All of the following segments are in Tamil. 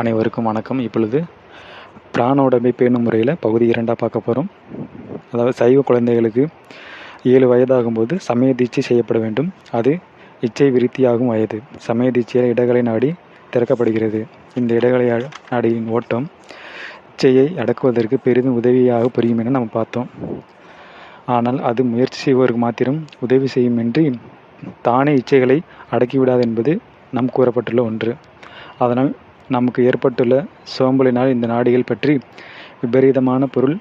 அனைவருக்கும் வணக்கம். இப்பொழுது பிராண உடம்பை பேணும் முறையில் பகுதி இரண்டாக பார்க்க போகிறோம் அதாவது சைவ குழந்தைகளுக்கு ஏழு வயதாகும்போது சமய தீட்சை செய்யப்பட வேண்டும். அது இச்சை விருத்தியாகும் வயது. சமய தீட்சையில் இடகலை நாடி திறக்கப்படுகிறது. இந்த இடகலை நாடியின் ஓட்டம் இச்சையை அடக்குவதற்கு பெரிதும் உதவியாக புரியும் என நம்ம பார்த்தோம். ஆனால் அது முயற்சி செய்வோருக்கு மாத்திரம் உதவி செய்யும் என்று தானே இச்சைகளை அடக்கிவிடாது என்பது நம் கூறப்பட்டுள்ள ஒன்று. அதனால் நமக்கு ஏற்பட்டுள்ள சோம்பலினால் இந்த நாடிகள் பற்றி விபரீதமான பொருள்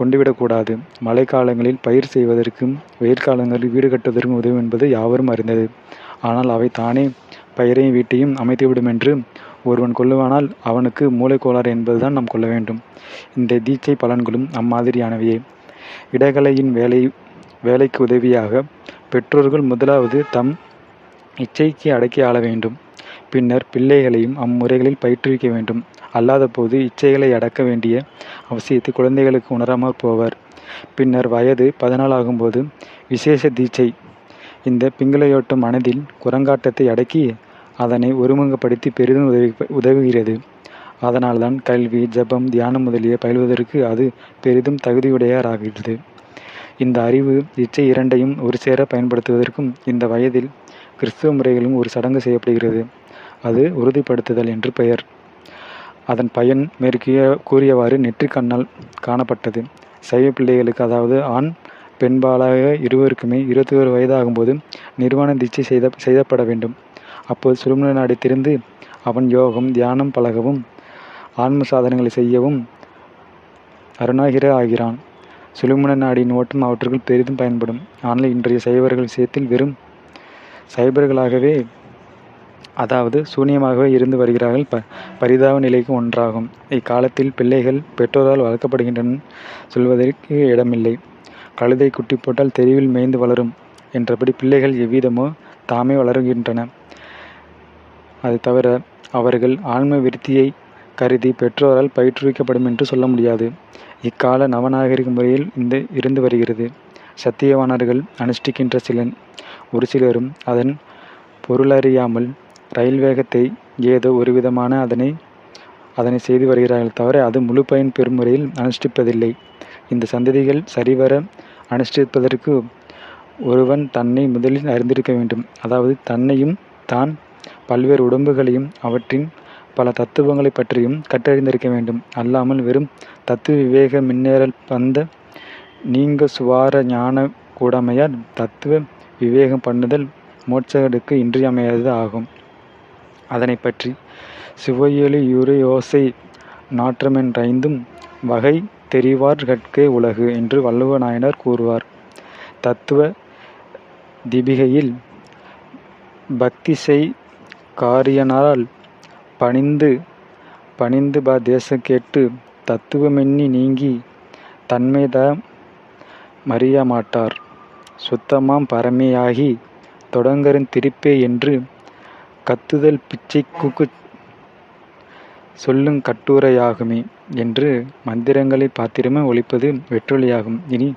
கொண்டுவிடக்கூடாது. மழைக்காலங்களில் பயிர் செய்வதற்கும் வெயில் காலங்களில் வீடு கட்டுவதற்கும் உதவும் என்பது யாவரும் அறிந்தது. ஆனால் அவை தானே பயிரையும் வீட்டையும் அமைத்துவிடும் என்று ஒருவன் கொள்ளுவானால் அவனுக்கு மூளைக்கோளாறு என்பதுதான் நாம் கொள்ள வேண்டும். இந்த தீட்சை பலன்களும் அம்மாதிரியானவையே. இடகலையின் வேலை வேலைக்கு உதவியாக பெற்றோர்கள் முதலாவது தம் இச்சைக்கு அடக்கி ஆள வேண்டும். பின்னர் பிள்ளைகளையும் அம்முறைகளில் பயிற்றுவிக்க வேண்டும். அல்லாத போது இச்சைகளை அடக்க வேண்டிய அவசியத்தை குழந்தைகளுக்கு உணராமல் போவர். பின்னர் வயது பதினாலு ஆகும்போது விசேஷ தீட்சை. இந்த பிங்களையோட்டம் மனதில் குரங்காட்டத்தை அடக்கி அதனை ஒருமுகப்படுத்தி பெரிதும் உதவி உதவுகிறது. அதனால்தான் கல்வி ஜபம் தியானம் முதலிய பயில்வதற்கு அது பெரிதும் தகுதியுடையராகிறது. இந்த அறிவு இச்சை இரண்டையும் ஒரு சேர பயன்படுத்துவதற்கும் இந்த வயதில் கிறிஸ்துவ முறைகளும் ஒரு சடங்கு செய்யப்படுகிறது. அது உறுதிப்படுத்துதல் என்று பெயர். அதன் பயன் மேற்கிய கூறியவாறு நெற்றிக் கண்ணால் காணப்பட்டது. சைவ பிள்ளைகளுக்கு அதாவது ஆண் பெண்பாலாக இருவருக்குமே இருபத்தி ஒரு வயதாகும்போது நிர்வாண தீட்சை செய்த செய்யப்பட வேண்டும். அப்போது சுருமண நாடி திறந்து அவன் யோகம் தியானம் பழகவும் ஆன்ம சாதனங்களை செய்யவும் அருணாகிர ஆகிறான். சுழுமண நாடியின் ஓட்டம் அவற்றுக்குள் பெரிதும் பயன்படும். ஆனால் இன்றைய சைவர்கள் விஷயத்தில் வெறும் சைபர்களாகவே அதாவது சூன்யமாகவே இருந்து வருகிறார்கள். ப பரிதாப நிலைக்கு ஒன்றாகும். இக்காலத்தில் பிள்ளைகள் பெற்றோரால் வளர்க்கப்படுகின்றன சொல்வதற்கு இடமில்லை. கழுதை குட்டி போட்டால் தெருவில் மேய்ந்து வளரும் என்றபடி பிள்ளைகள் எவ்விதமோ தாமே வளருகின்றன. அது தவிர அவர்கள் ஆன்ம விருத்தியை கருதி பெற்றோரால் பயிற்றுவிக்கப்படும் என்று சொல்ல முடியாது. இக்கால நவநாகரிக முறையில் இந்த இருந்து வருகிறது. சத்தியவானர்கள் அனுஷ்டிக்கின்ற சிலன் ஒரு சிலரும் அதன் பொருளறியாமல் ரயில் வேகத்தை ஏதோ ஒரு விதமான அதனை அதனை செய்து வருகிறார்கள் தவிர அது முழு பயன் பெறும் முறையில் அனுஷ்டிப்பதில்லை. இந்த சந்ததிகள் சரிவர அனுஷ்டிப்பதற்கு ஒருவன் தன்னை முதலில் அறிந்திருக்க வேண்டும். அதாவது தன்னையும் தான் பல்வேறு உடம்புகளையும் அவற்றின் பல தத்துவங்களை பற்றியும் கற்றறிந்திருக்க வேண்டும். அல்லாமல் வெறும் தத்துவ விவேக மின்னேறல் வந்த நீங்க சுவார ஞான கூடமையால் தத்துவ விவேகம் பண்ணுதல் மோட்சகடுக்கு இன்றியமையாதது ஆகும். அதனை பற்றி சிவையொலி யுரையோசை நாற்றமென்றைந்தும் வகை தெரிவார் கற்கே உலகு என்று வள்ளுவ நாயனார் கூறுவார். தத்துவ தீபிகையில் பக்தி செய் காரியனால் பணிந்து பணிந்து பா தேச கேட்டு தத்துவமெண்ணி நீங்கி தன்மைத மறிய மாட்டார் சுத்தமாம் பரமையாகி தொடங்கரின் திருப்பே என்று கத்துதல் பிச்சை கூக்கு சொல்லுங் கட்டுரையாகுமே என்று மந்திரங்களை பாத்திரமே ஒழிப்பது வெற்றொலியாகும். இனி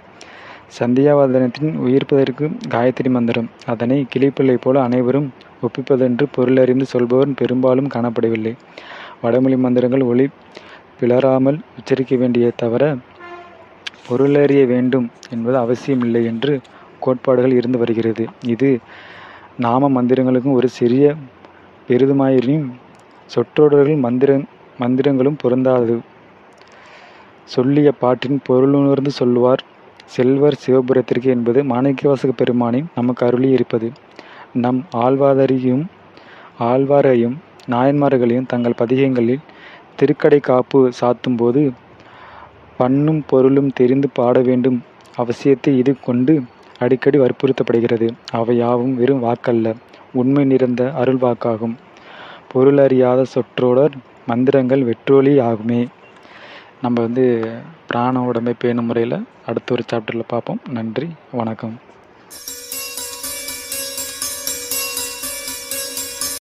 சந்தியாவதனத்தின் உயிர்ப்பதற்கு காயத்ரி மந்திரம். அதனை கிளிப்பிள்ளை போல அனைவரும் ஒப்பிப்பதென்று பொருளறிந்து சொல்பவர் பெரும்பாலும் காணப்படவில்லை. வடமொழி மந்திரங்கள் ஒளி பிளராமல் உச்சரிக்க வேண்டிய தவிர பொருளறிய வேண்டும் என்பது அவசியமில்லை என்று கோட்பாடுகள் இருந்து வருகிறது. இது நாம மந்திரங்களுக்கும் ஒரு சிறிய பெரிதுமாயினும் சொற்றொடர்கள் மந்திர மந்திரங்களும் பொருந்தாது. சொல்லிய பாட்டின் பொருளுணர்ந்து சொல்லுவார் செல்வர் சிவபுரத்திற்கு என்பது மாணிக்கவாசக பெருமானின் நமக்கு அருளி இருப்பது நம் ஆழ்வாதரையும் ஆழ்வாரையும் நாயன்மார்களையும் தங்கள் பதிகங்களில் திருக்கடை காப்பு சாத்தும் போது பண்ணும் பொருளும் தெரிந்து பாட வேண்டும். அவசியத்தை இது கொண்டு அடிக்கடி வற்புறுத்தப்படுகிறது. அவை யாவும் வெறும் வாக்கல்ல. உண்மை நிறைந்த அருள் வாக்காகும். பொருளறியாத சொற்றோடர் மந்திரங்கள் வெற்றொலி ஆகுமே நம்ம வந்து பிராண உடம்பை பேணும் முறையில் அடுத்த ஒரு சாப்டரில் பார்ப்போம். நன்றி வணக்கம்.